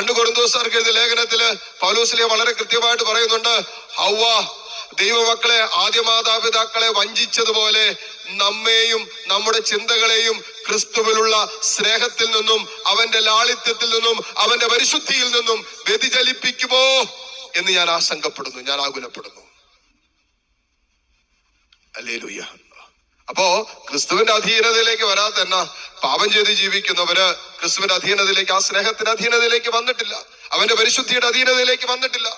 രണ്ട് കൊറിന്തോസാർക്ക് എഴുതിയ ലേഖനത്തിൽ പൗലോസിലെ വളരെ കൃത്യമായിട്ട് പറയുന്നുണ്ട് ഹൗവ ദൈവമക്കളെ ആദ്യ മാതാപിതാക്കളെ വഞ്ചിച്ചതുപോലെ നമ്മെയും നമ്മുടെ ചിന്തകളെയും ക്രിസ്തുവിലുള്ള സ്നേഹത്തിൽ നിന്നും അവന്റെ ലാളിത്യത്തിൽ നിന്നും അവന്റെ പരിശുദ്ധിയിൽ നിന്നും വ്യതിചലിപ്പിക്കുമോ എന്ന് ഞാൻ ആശങ്കപ്പെടുന്നു ഞാൻ ആകുലപ്പെടുന്നു. അല്ലേ അല്ലേലൂയ്യ അപ്പോ ക്രിസ്തുവിന്റെ അധീനതയിലേക്ക് വരാതെ തന്നെ പാപം ചെയ്ത് ജീവിക്കുന്നവര് ക്രിസ്തുവിന്റെ അധീനതയിലേക്ക് ആ സ്നേഹത്തിന്റെ അധീനതയിലേക്ക് വന്നിട്ടില്ല. അവന്റെ പരിശുദ്ധിയുടെ അധീനതയിലേക്ക് വന്നിട്ടില്ല.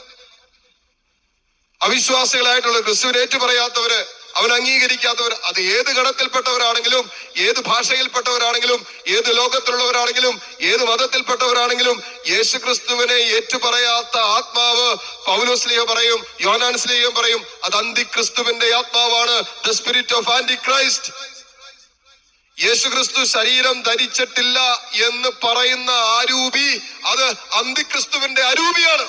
അവിശ്വാസികളായിട്ടുള്ള ക്രിസ്തുവിനെ ഏറ്റുപറയാത്തവര് അവൻ അംഗീകരിക്കാത്തവർ അത് ഏത് ഗണത്തിൽപ്പെട്ടവരാണെങ്കിലും ഏത് ഭാഷയിൽപ്പെട്ടവരാണെങ്കിലും ഏത് ലോകത്തിലുള്ളവരാണെങ്കിലും ഏത് മതത്തിൽപ്പെട്ടവരാണെങ്കിലും യേശു ക്രിസ്തുവിനെ ഏറ്റുപറയാത്ത ആത്മാവ് പൗലോസ്ലിയ പറയും യോനാൻസ്ലിയോ പറയും അത് അന്തിക്രിസ്തുവിന്റെ ആത്മാവാണ് the spirit of Antichrist യേശു ക്രിസ്തു ശരീരം ധരിച്ചിട്ടില്ല എന്ന് പറയുന്ന ആരൂപി അത് അന്തിക്രിസ്തുവിന്റെ അരൂപിയാണ്.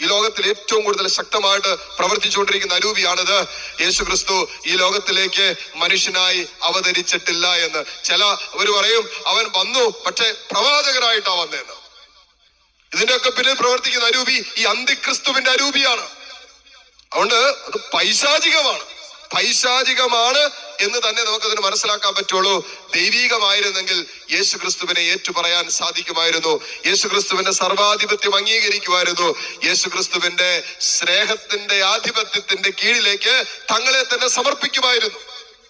ഈ ലോകത്തിൽ ഏറ്റവും കൂടുതൽ ശക്തമായിട്ട് പ്രവർത്തിച്ചുകൊണ്ടിരിക്കുന്ന അരൂപിയാണിത്. യേശു ക്രിസ്തു ഈ ലോകത്തിലേക്ക് മനുഷ്യനായി അവതരിച്ചിട്ടില്ല എന്ന്. ചില അവർ പറയും അവൻ വന്നു പക്ഷെ പ്രവാചകനായിട്ടാ വന്നതെന്ന് ഇതിന്റെയൊക്കെ പിന്നിൽ പ്രവർത്തിക്കുന്ന അരൂപി ഈ അന്തിക്രിസ്തുവിന്റെ അരൂപിയാണ്. അതുകൊണ്ട് അത് പൈശാചികമാണ്. പൈശാചികമാണ് എന്ന് തന്നെ നമുക്കതിന് മനസ്സിലാക്കാൻ പറ്റുള്ളൂ. ദൈവീകമായിരുന്നെങ്കിൽ യേശു ക്രിസ്തുവിനെ ഏറ്റുപറയാൻ സാധിക്കുമായിരുന്നു. യേശു ക്രിസ്തുവിന്റെ സർവാധിപത്യം അംഗീകരിക്കുമായിരുന്നു. യേശു ക്രിസ്തുവിന്റെ സ്നേഹത്തിന്റെ ആധിപത്യത്തിന്റെ കീഴിലേക്ക് തങ്ങളെ തന്നെ സമർപ്പിക്കുമായിരുന്നു.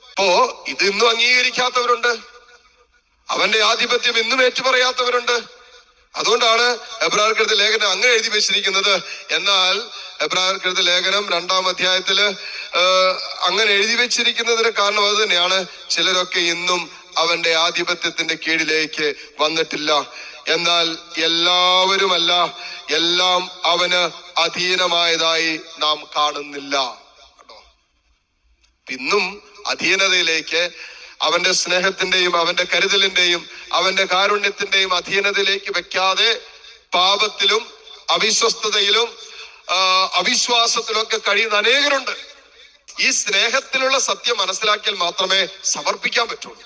അപ്പോ ഇതിന്നും അംഗീകരിക്കാത്തവരുണ്ട്. അവന്റെ ആധിപത്യം ഇന്നും ഏറ്റുപറയാത്തവരുണ്ട്. അതുകൊണ്ടാണ് എബ്രാർക്കെടുത്ത ലേഖനം അങ്ങനെ എഴുതി വെച്ചിരിക്കുന്നത്. എന്നാൽ എബ്രാർക്കെടുത്ത ലേഖനം രണ്ടാം അധ്യായത്തിൽ അങ്ങനെ എഴുതി വെച്ചിരിക്കുന്നതിന് കാരണം അത് തന്നെയാണ്. ചിലരൊക്കെ ഇന്നും അവന്റെ ആധിപത്യത്തിന്റെ കീഴിലേക്ക് വന്നിട്ടില്ല. എന്നാൽ എല്ലാവരുമല്ല എല്ലാം അവന് അധീനമായതായി നാം കാണുന്നില്ല. കേട്ടോ? ഇന്നും അധീനതയിലേക്ക് അവന്റെ സ്നേഹത്തിന്റെയും അവന്റെ കരുതലിന്റെയും അവന്റെ കാരുണ്യത്തിന്റെയും അധീനതയിലേക്ക് വെക്കാതെ പാപത്തിലും അവിശ്വസ്തതയിലും അവിശ്വാസത്തിലും ഒക്കെ കഴിയുന്ന അനേകരുണ്ട്. ഈ സ്നേഹത്തിലുള്ള സത്യം മനസ്സിലാക്കിയാൽ മാത്രമേ സമർപ്പിക്കാൻ പറ്റുള്ളൂ.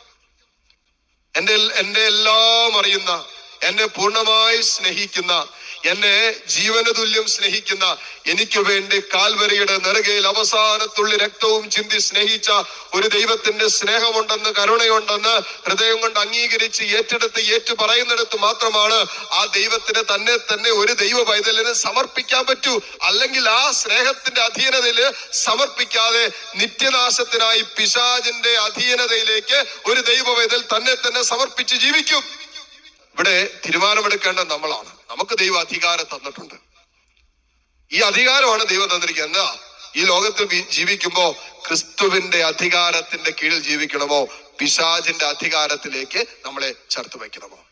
എന്റെ എന്റെ എല്ലാം അറിയുന്ന എന്നെ പൂർണമായി സ്നേഹിക്കുന്ന എന്നെ ജീവന തുല്യം സ്നേഹിക്കുന്ന എനിക്ക് വേണ്ടി കാൽവരിയുടെ നെറുകയിൽ അവസാനത്തുള്ളി രക്തവും ചിന്തി സ്നേഹിച്ച ഒരു ദൈവത്തിന്റെ സ്നേഹമുണ്ടെന്ന് കരുണയുണ്ടെന്ന് ഹൃദയം കൊണ്ട് അംഗീകരിച്ച് ഏറ്റെടുത്ത് ഏറ്റു പറയുന്നിടത്ത് മാത്രമാണ് ആ ദൈവത്തിന് തന്നെ തന്നെ ഒരു ദൈവ പൈതലിന് സമർപ്പിക്കാൻ പറ്റൂ. അല്ലെങ്കിൽ ആ സ്നേഹത്തിന്റെ അധീനതയിൽ സമർപ്പിക്കാതെ നിത്യനാശത്തിനായി പിശാചിന്റെ അധീനതയിലേക്ക് ഒരു ദൈവ പൈതൽ തന്നെ തന്നെ സമർപ്പിച്ച് ജീവിക്കും. ഇവിടെ തീരുമാനമെടുക്കേണ്ട നമ്മളാണ്. നമുക്ക് ദൈവം അധികാരം തന്നിട്ടുണ്ട്. ഈ അധികാരമാണ് ദൈവം തന്നിരിക്കുന്നത്. എന്താ? ഈ ലോകത്തിൽ ജീവിക്കുമ്പോ ക്രിസ്തുവിന്റെ അധികാരത്തിന്റെ കീഴിൽ ജീവിക്കണമോ? പിശാചിന്റെ അധികാരത്തിലേക്ക് നമ്മളെ ചേർത്ത് വെക്കണമോ